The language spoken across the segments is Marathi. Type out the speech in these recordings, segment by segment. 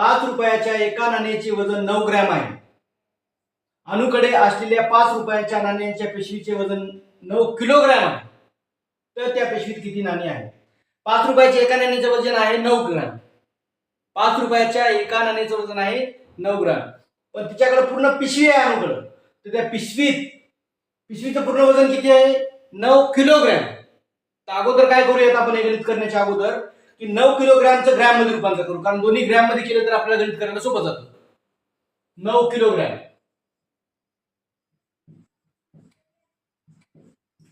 पाच रुपयाच्या एका नाण्याचे वजन नऊ ग्रॅम आहे. अणुकडे असलेल्या पाच रुपयाच्या नाण्यांच्या पिशवीचे वजन नऊ किलोग्रॅम आहे. तर त्या पिशवीत किती नाणी आहे पाच रुपयाच्या एका नाण्याचं वजन आहे नऊ ग्रॅम. पाच रुपयाच्या एका नाण्याचं वजन आहे नऊ ग्रॅम. पण तिच्याकडे पूर्ण पिशवी आहे अणुकडं. तर त्या पिशवीत पिशवीचं पूर्ण वजन किती आहे? नऊ किलोग्रॅम. तर अगोदर काय करूयात आपण हे गणित करण्याच्या अगोदर? की नऊ किलोग्रॅमचं ग्रॅममध्ये रूपांतर करू. कारण दोन्ही ग्रॅममध्ये केलं तर आपल्याला गणित करायला सोपं जातं. नऊ किलोग्रॅम.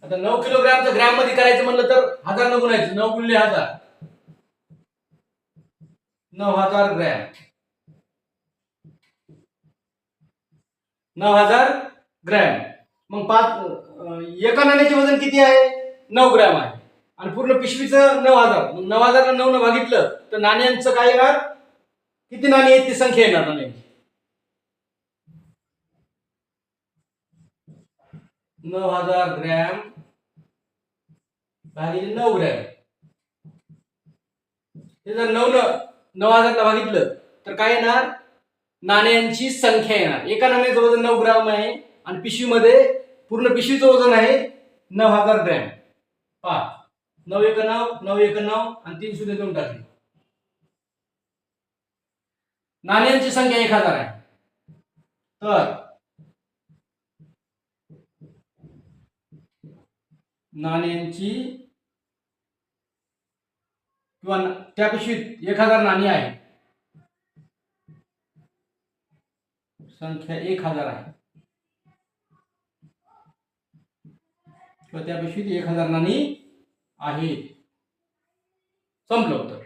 आता नऊ किलोग्रॅमचं ग्रॅममध्ये करायचं म्हणलं तर हजार न गुणायचं नऊ गुणले हजार. नऊ हजार ग्रॅम. नऊ हजार ग्रॅम. मग पाच एका नाण्याचे वजन किती आहे? नऊ ग्रॅम आहे. आणि पूर्ण पिशवीचं नऊ हजार. नऊ हजार नऊ न भागितलं तर नाण्यांचं काय येणार? किती नाणी आहेत ती संख्या येणार नाण्यांची नऊ हजार ग्रॅम भागिले नऊ ग्रॅम. हे जर नऊ नऊ हजारला भागितलं तर काय येणार? नाण्यांची संख्या येणार. एका नाण्याचं वजन नऊ ग्रॅम आहे आणि पिशवीमध्ये पूर्ण पिशवीचं वजन आहे नऊ हजार ग्रॅम. पाच नऊ एक नऊ नऊ एक नऊ आणि तीन शून्य देऊन टाकली. नाण्यांची संख्या एक हजार आहे. तर नाण्यांची किंवा न- एक हजार नाणी आहे. संख्या एक हजार आहे. किंवा त्या एक हजार नाणी आहेत संपलं होतं